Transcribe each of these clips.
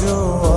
就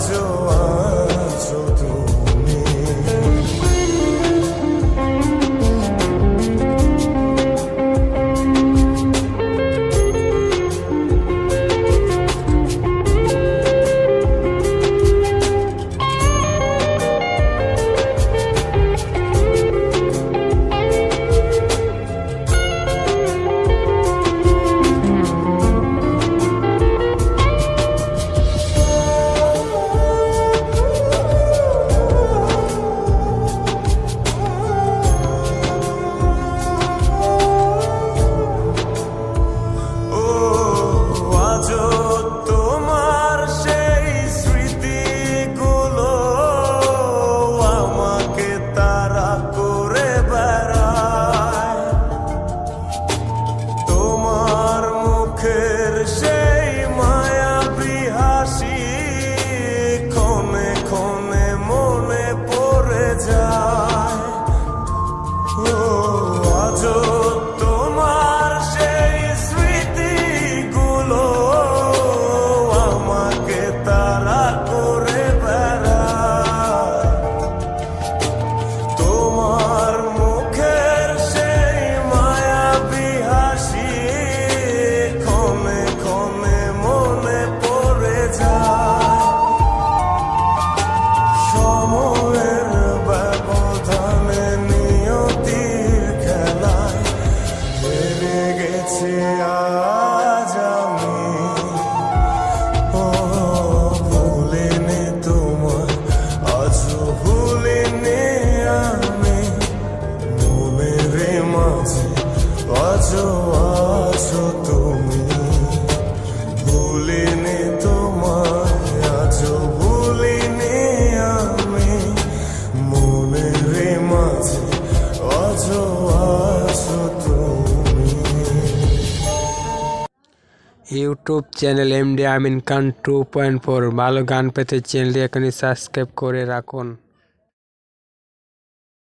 to say ভুলে নে আমি। রে মাঝে আজো আছো তুমি। ভুলে নে তোমার আজো ভুলে নে আমি। মোমেরে মাঝে আজো আছো YouTube channel MD Amin Khan two point four ভালো গান পেতে চ্যানেলটি এখনই সাবস্ক্রাইব করে রাখুন।